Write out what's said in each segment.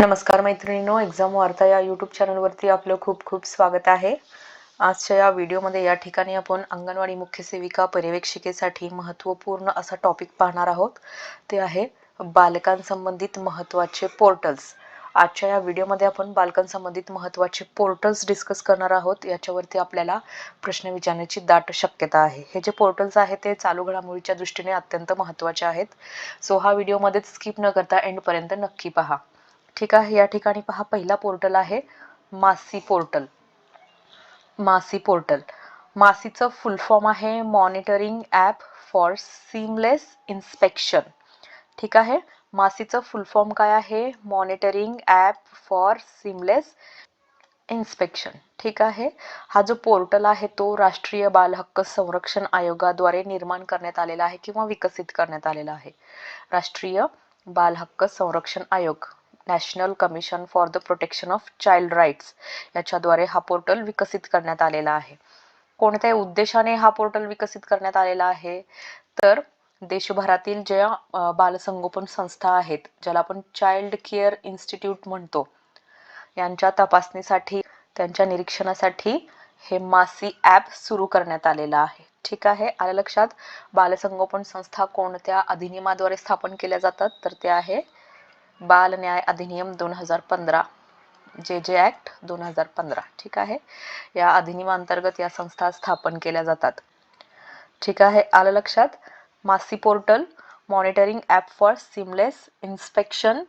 नमस्कार मैत्रिणींनो एक्झाम वार्ता या यूट्यूब चॅनलवरती आपलं खूप खूप स्वागत आहे. आजच्या या व्हिडिओमध्ये या ठिकाणी आपण अंगणवाडी मुख्य सेविका पर्यवेक्षिकेसाठी महत्त्वपूर्ण असा टॉपिक पाहणार आहोत. ते आहे बालकांसंबंधित महत्त्वाचे पोर्टल्स आजच्या या व्हिडिओमध्ये आपण बालकांसंबंधित महत्त्वाचे पोर्टल्स डिस्कस करणार आहोत. याच्यावरती आपल्याला प्रश्न विचारण्याची दाट शक्यता आहे. हे जे पोर्टल्स आहेत ते चालू घडामोडीच्या दृष्टीने अत्यंत महत्त्वाचे आहेत. सो हा व्हिडिओमध्ये स्किप न करता एंडपर्यंत नक्की पहा. ठीक आहे या ठिकाणी पहा पहिला पोर्टल आहे MASI portal. MASI portal. मासीचं full form आहे monitoring app for seamless inspection ठीक आहे मासीचं फुल फॉर्म काय आहे? Monitoring app for seamless inspection ठीक आहे हा जो पोर्टल आहे तो राष्ट्रीय बाल हक्क संरक्षण आयोगाद्वारे निर्माण करण्यात आलेला आहे किंवा विकसित करण्यात आलेला आहे. राष्ट्रीय बाल हक्क संरक्षण आयोग. National Commission for the Protection of Child Rights याच्याद्वारे हा पोर्टल विकसित करण्यात आलेला आहे. कोणत्या उद्देशाने हा पोर्टल विकसित करण्यात आलेला आहे तर देशभरातील ज्या बालसंगोपन संस्था आहेत ज्याला आपण चाइल्ड केअर इन्स्टिट्यूट म्हणतो यांच्या तपासणीसाठी त्यांच्या निरीक्षणासाठी हे मासी ॲप सुरू करण्यात आलेलं आहे. ठीक आहे? आलं लक्षात? बालसंगोपन संस्था कोणत्या अधिनियमाद्वारे स्थापन केल्या जातात? तर ते आहे बाल न्याय अधिनियम दोन हजार पंधरा जे जे ॲक्ट दोन हजार पंधरा ठीक आहे? या अधिनियमांतर्गत या संस्था स्थापन केल्या जातात. ठीक आहे आलं लक्षात? MASI portal monitoring app for seamless inspection.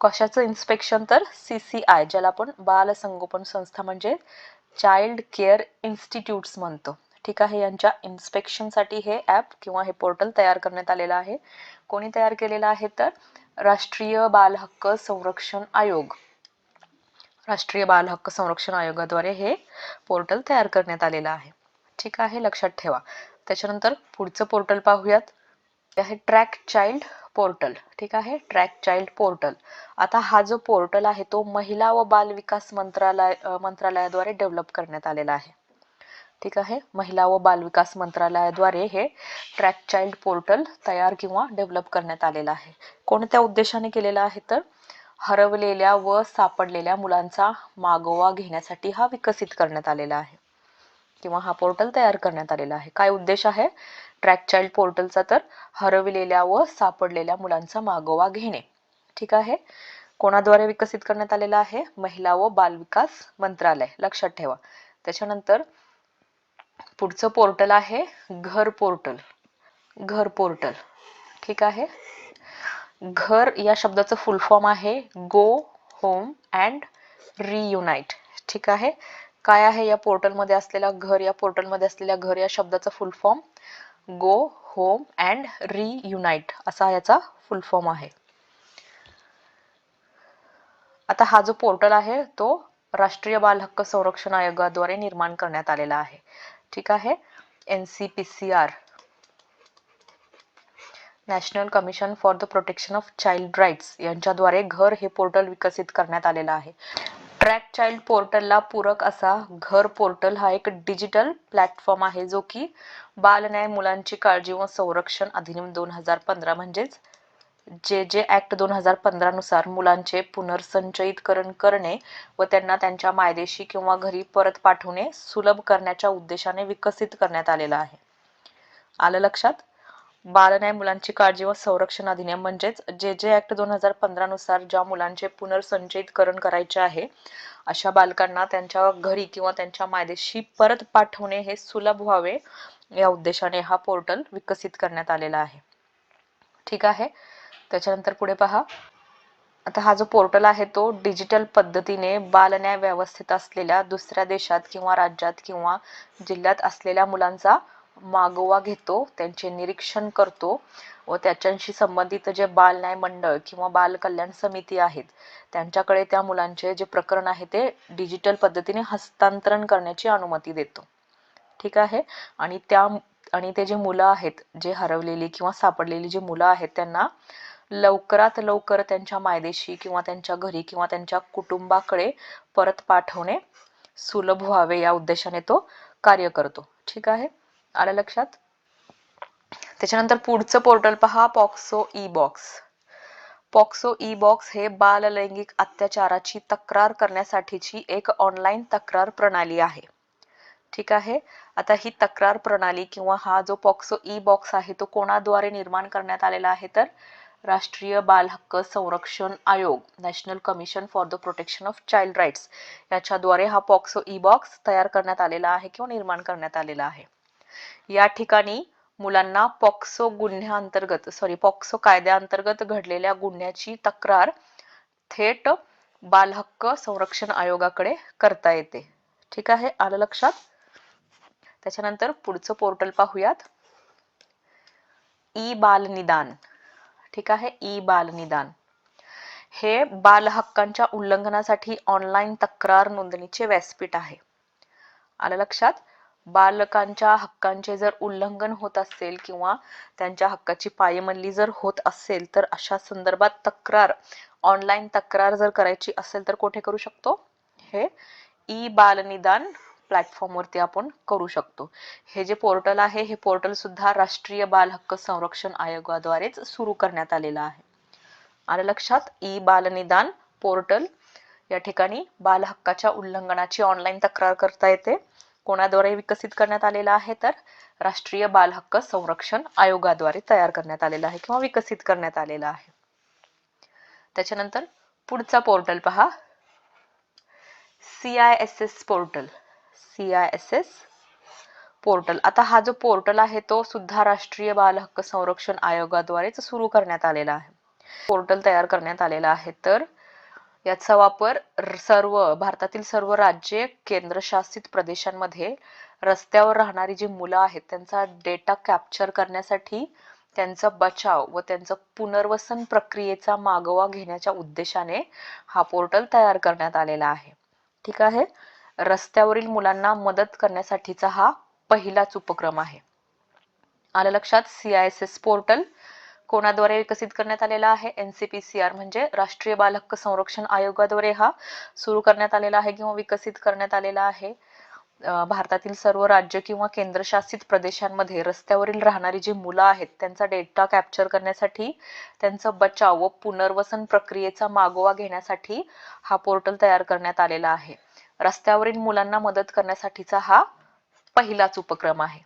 कशाचं इन्स्पेक्शन तर? सी सी आय ज्याला आपण बाल संगोपन संस्था म्हणजे चाइल्ड केअर इन्स्टिट्यूट्स म्हणतो. ठीक आहे यांच्या इन्स्पेक्शनसाठी हे ॲप किंवा हे पोर्टल तयार करण्यात आलेलं आहे. कोणी तयार केलेलं आहे तर? राष्ट्रीय बाल हक्क संरक्षण आयोग. राष्ट्रीय बाल हक्क संरक्षण आयोगाद्वारे हे पोर्टल तयार करण्यात आलेलं आहे. ठीक आहे लक्षात ठेवा. त्याच्यानंतर पुढचं पोर्टल पाहूयात. ते आहे ट्रॅक चाइल्ड पोर्टल. ठीक आहे ट्रॅक चाइल्ड पोर्टल. आता हा जो पोर्टल आहे तो महिला व बाल विकास मंत्रालय मंत्रालयाद्वारे डेव्हलप करण्यात आलेला आहे. ठीक आहे. महिला व बालविकास मंत्रालयाद्वारे हे ट्रॅक चाइल्ड पोर्टल तयार किंवा डेव्हलप करण्यात आलेलं आहे. कोणत्या उद्देशाने केलेलं आहे तर? हरवलेल्या व सापडलेल्या मुलांचा मागोवा घेण्यासाठी हा विकसित करण्यात आलेला आहे. किंवा हा पोर्टल तयार करण्यात आलेला आहे. काय उद्देश आहे? ट्रॅक चाइल्ड पोर्टलचा तर हरवलेल्या व सापडलेल्या मुलांचा मागोवा घेणे. ठीक आहे. कोणाद्वारे विकसित करण्यात आलेला आहे? महिला व बालविकास मंत्रालय. लक्षात ठेवा. त्याच्यानंतर पुढचं पोर्टल आहे घर पोर्टल. घर पोर्टल. ठीक आहे? घर या शब्दाचं फुल फॉर्म आहे. गो होम अँड रियुनाइट ठीक आहे? काय आहे या पोर्टलमध्ये असलेला घर? या पोर्टलमध्ये असलेल्या घर या शब्दाचा full form go home and reunite असा याचा फुल फॉर्म आहे. आता हा जो पोर्टल आहे तो राष्ट्रीय बाल हक्क संरक्षण आयोगाद्वारे निर्माण करण्यात आलेला आहे. ठीक आहे. N C P C R National Commission for the Protection of Child Rights यांच्याद्वारे घर हे पोर्टल विकसित करण्यात आलेलं आहे. ट्रॅक चाइल्ड पोर्टलला पूरक असा घर पोर्टल हा एक डिजिटल प्लॅटफॉर्म आहे जो की बालन्याय मुलांची काळजी व संरक्षण अधिनियम दोन हजार पंधरा म्हणजेच जे जे ॲक्ट दोन हजार पंधरानुसार मुलांचे पुनर्संचयितकरण करणे व त्यांना त्यांच्या मायदेशी किंवा घरी परत पाठवणे सुलभ करण्याच्या उद्देशाने विकसित करण्यात आलेला आहे. आलं लक्षात? बालन्याय मुलांची काळजी व संरक्षण अधिनियम म्हणजेच जे जे ॲक्ट दोन हजार पंधरानुसार ज्या मुलांचे पुनर्संचयितकरण करायचे आहे अशा बालकांना त्यांच्या घरी किंवा त्यांच्या मायदेशी परत पाठवणे हे सुलभ व्हावे या उद्देशाने हा पोर्टल विकसित करण्यात आलेला आहे. ठीक आहे? त्याच्यानंतर पुढे पहा. आता हा जो पोर्टल आहे तो डिजिटल पद्धतीने बालन्याय व्यवस्थित असलेल्या दुसऱ्या देशात किंवा राज्यात किंवा जिल्ह्यात असलेल्या मुलांचा मागोवा घेतो त्यांचे निरीक्षण करतो व त्याच्याशी संबंधित जे बाल न्याय मंडळ किंवा बाल कल्याण समिती आहेत त्यांच्याकडे त्या मुलांचे जे प्रकरण आहे ते डिजिटल पद्धतीने हस्तांतरण करण्याची अनुमती देतो. ठीक आहे? आणि त्या आणि ते जे मुलं आहेत जे हरवलेली किंवा सापडलेली जी मुलं आहेत त्यांना लवकरात लवकर त्यांच्या मायदेशी किंवा त्यांच्या घरी किंवा त्यांच्या कुटुंबाकडे परत पाठवणे सुलभ व्हावे या उद्देशाने तो कार्य करतो. ठीक आहे? आलं लक्षात? त्याच्यानंतर पुढचं पोर्टल पहा POCSO e box POCSO e box हे बाल लैंगिक अत्याचाराची तक्रार करण्यासाठीची एक ऑनलाईन तक्रार प्रणाली आहे. ठीक आहे? आता ही तक्रार प्रणाली किंवा हा जो पॉक्सो ई बॉक्स आहे तो कोणाद्वारे निर्माण करण्यात आलेला आहे तर राष्ट्रीय बाल हक्क संरक्षण आयोग National Commission for the Protection of Child Rights याच्याद्वारे हा पॉक्सो ई बॉक्स तयार करण्यात आलेला आहे किंवा निर्माण करण्यात आलेला आहे. या ठिकाणी मुलांना पॉक्सो गुन्ह्याअंतर्गत सॉरी पॉक्सो कायद्याअंतर्गत घडलेल्या गुन्ह्याची तक्रार थेट बाल हक्क संरक्षण आयोगाकडे करता येते. ठीक आहे? आलं लक्षात? त्याच्यानंतर पुढचं पोर्टल पाहूयात. ई बाल निदान. ठीक आहे? ई बाल निदान. हे बाल हक्कांच्या उल्लंघनासाठी ऑनलाईन तक्रार नोंदणीचे व्यासपीठ आहे. आलं लक्षात? बालकांच्या हक्कांचे जर उल्लंघन होत असेल किंवा त्यांच्या हक्काची पायमल्ली जर होत असेल तर अशा संदर्भात तक्रार ऑनलाईन तक्रार जर करायची असेल तर कुठे करू शकतो? हे ई बालनिदान प्लॅटफॉर्मवरती आपण करू शकतो. हे जे पोर्टल आहे हे पोर्टल सुद्धा राष्ट्रीय बाल हक्क संरक्षण आयोगाद्वारेच सुरू करण्यात आलेलं आहे. आलं लक्षात ई बालनिदान पोर्टल या ठिकाणी बाल हक्काच्या उल्लंघनाची ऑनलाईन तक्रार करता येते. कोणाद्वारे विकसित करण्यात आलेला आहे तर राष्ट्रीय बाल हक्क संरक्षण आयोगाद्वारे तयार करण्यात आलेला आहे किंवा विकसित करण्यात आलेला आहे. त्याच्यानंतर पुढचा पोर्टल पहा. C I S S portal C I S S portal. आता हा जो पोर्टल आहे तो सुद्धा राष्ट्रीय बाल हक्क संरक्षण आयोगाद्वारेच सुरू करण्यात आलेला आहे. पोर्टल तयार करण्यात आलेला आहे. तर याचा वापर सर्व भारतातील सर्व राज्ये केंद्रशासित प्रदेशांमध्ये रस्त्यावर राहणारी जी मुलं आहेत त्यांचा डेटा कॅप्चर करण्यासाठी त्यांचा बचाव व त्यांचं पुनर्वसन प्रक्रियेचा मागोवा घेण्याच्या उद्देशाने हा पोर्टल तयार करण्यात आलेला आहे. ठीक आहे? रस्त्यावरील मुलांना मदत करण्यासाठीचा हा पहिलाच उपक्रम आहे. आलं लक्षात सीआयएसएस एस पोर्टल कोणाद्वारे विकसित करण्यात आलेला आहे? एनसीपीसीआर म्हणजे राष्ट्रीय बाल हक्क संरक्षण आयोगाद्वारे हा सुरू करण्यात आलेला आहे किंवा विकसित करण्यात आलेला आहे. भारतातील सर्व राज्य किंवा केंद्रशासित प्रदेशांमध्ये रस्त्यावरील राहणारी जी मुलं आहेत त्यांचा डेटा कॅप्चर करण्यासाठी त्यांचं बचाव व पुनर्वसन प्रक्रियेचा मागोवा घेण्यासाठी हा पोर्टल तयार करण्यात आलेला आहे. रस्त्यावरील मुलांना मदत करण्यासाठीचा हा पहिलाच उपक्रम आहे.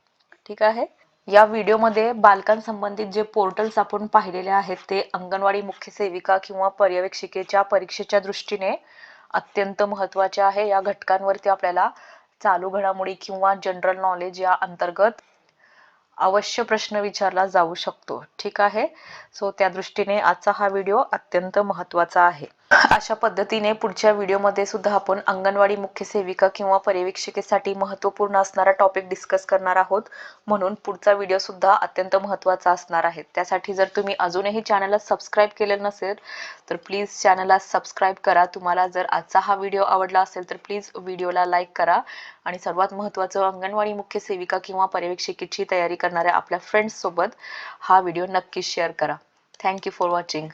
ठीक आहे? या व्हिडिओमध्ये बालकांसंबंधित जे पोर्टल्स आपण पाहिलेले आहेत ते अंगणवाडी मुख्य सेविका किंवा पर्यवेक्षिकेच्या परीक्षेच्या दृष्टीने अत्यंत महत्त्वाचे आहे. या घटकांवरती आपल्याला चालू घडामोडी किंवा जनरल नॉलेज या अंतर्गत अवश्य प्रश्न विचारला जाऊ शकतो. ठीक आहे? सो त्या दृष्टीने आजचा हा व्हिडिओ अत्यंत महत्त्वाचा आहे. अशा पद्धतीने पुढच्या व्हिडिओमध्ये सुद्धा आपण अंगणवाडी मुख्य सेविका किंवा पर्यवेक्षिकेसाठी महत्त्वपूर्ण असणारा टॉपिक डिस्कस करणार आहोत. म्हणून पुढचा व्हिडिओ सुद्धा अत्यंत महत्त्वाचा असणार आहे. त्यासाठी जर तुम्ही अजूनही चॅनलला सबस्क्राईब केलेलं नसेल तर प्लीज चॅनलला सबस्क्राईब करा. तुम्हाला जर आजचा हा व्हिडिओ आवडला असेल तर प्लीज व्हिडिओला लाईक करा. आणि सर्वात महत्त्वाचं अंगणवाडी मुख्य सेविका किंवा पर्यवेक्षिकेची तयारी करणाऱ्या आपल्या फ्रेंड्ससोबत हा व्हिडिओ नक्कीच शेअर करा. Thank you for watching